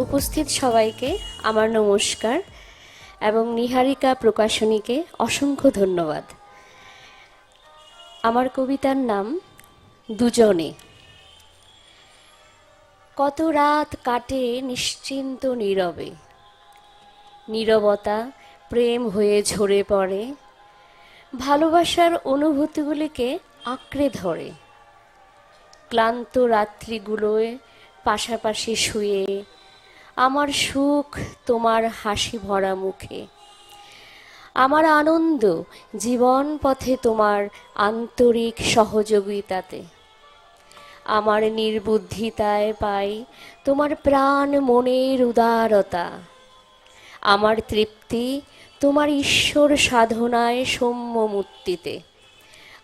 উপস্থিত সবাইকে আমার নমস্কার এবং নিহারিকা প্রকাশনীকে অসংখ্য ধন্যবাদ। আমার কবিতার নাম দুজনে। কত রাত কাটে নিশ্চিন্ত নীরবে। নীরবতা প্রেম হয়ে ঝরে পড়ে। ভালোবাসার অনুভূতিগুলিকে আঁকড়ে ধরে। ক্লান্ত রাত্রিগুলোয় পাশাপাশি শুয়ে আমার সুখ তোমার হাসি ভরা মুখে। আমার আনন্দ জীবন পথে তোমার আন্তরিক সহযোগিতাতে। আমার নির্বুদ্ধিতায় পাই তোমার প্রাণ মনের উদারতা। আমার তৃপ্তি তোমার ঈশ্বর সাধনায় সৌম্য মূর্তিতে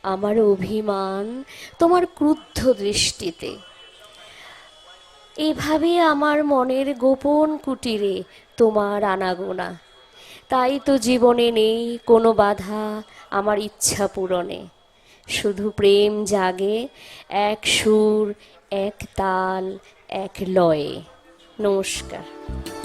আমার অভিমান তোমার ক্রুদ্ধ দৃষ্টিতে। এভাবে আমার মনের গোপন কুটিরে তোমার আনাগোনা। তাই তো জীবনে নেই কোনো বাধা আমার ইচ্ছা পূরণে। শুধু প্রেম জাগে এক সুর, এক তাল, এক লয়ে। নমস্কার।